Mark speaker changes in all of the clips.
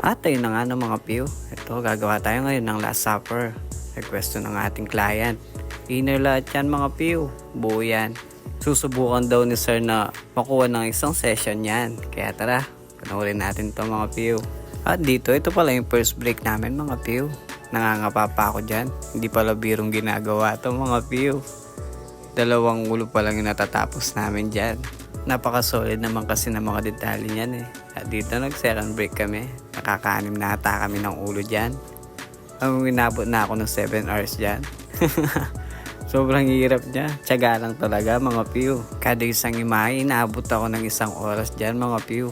Speaker 1: At ayun na nga ng mga pew. Ito, gagawa tayo ngayon ng Last Supper. Request ng ating client. Inner lahat yan mga pew. Buo yan. Susubukan daw ni sir na makuha ng isang session yan. Kaya tara, panoorin natin to mga pew. At dito, ito pala yung first break namin mga pew. Nangangapa pa ako dyan. Hindi pala birong ginagawa to mga pew. Dalawang ulo pa lang yung natatapos namin dyan. Napaka-solid naman kasi ng mga detalye niyan eh. At dito nag second break kami. Nakakaanim na ata kami ng ulo dyan. Ang inabot na ako ng 7 hours dyan. Sobrang hirap niya. Tiyaga lang talaga mga pew. Kada isang imahe, inaabot ako ng isang oras dyan mga pew.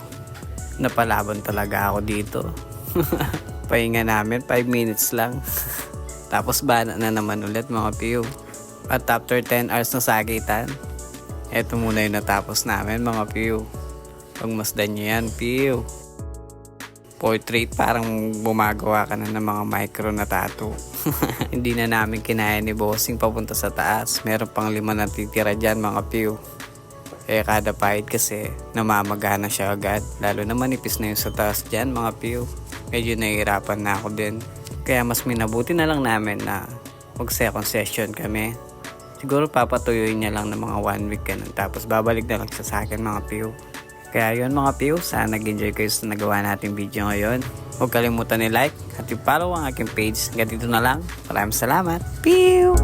Speaker 1: Napalaban talaga ako dito. Pahinga namin, 5 minutes lang. Tapos bana na naman ulit mga pew. At after 10 hours na sagitan, eto muna yung natapos namin mga pew. Pagmasdan nyo yan, pew. Portrait, parang bumagawa ka na ng mga micro na tattoo. Hindi na namin kinaya ni Bossing papunta sa taas. Meron pang lima na titira dyan mga pew. Eh kada pahit kasi namamagana siya agad. Lalo na manipis na yung sa taas dyan mga pew. Medyo nahihirapan na ako din. Kaya mas minabuti na lang namin na mag second session kami. Siguro papatuyuin niya lang ng mga one week ganun. Tapos babalik na lang siya sa akin mga pew. Kaya yun mga pew, sana nag-enjoy kayo sa nagawa nating video ngayon. Huwag kalimutan ni like at i-follow ang aking page. Hanggang dito na lang. Maraming salamat. Pew!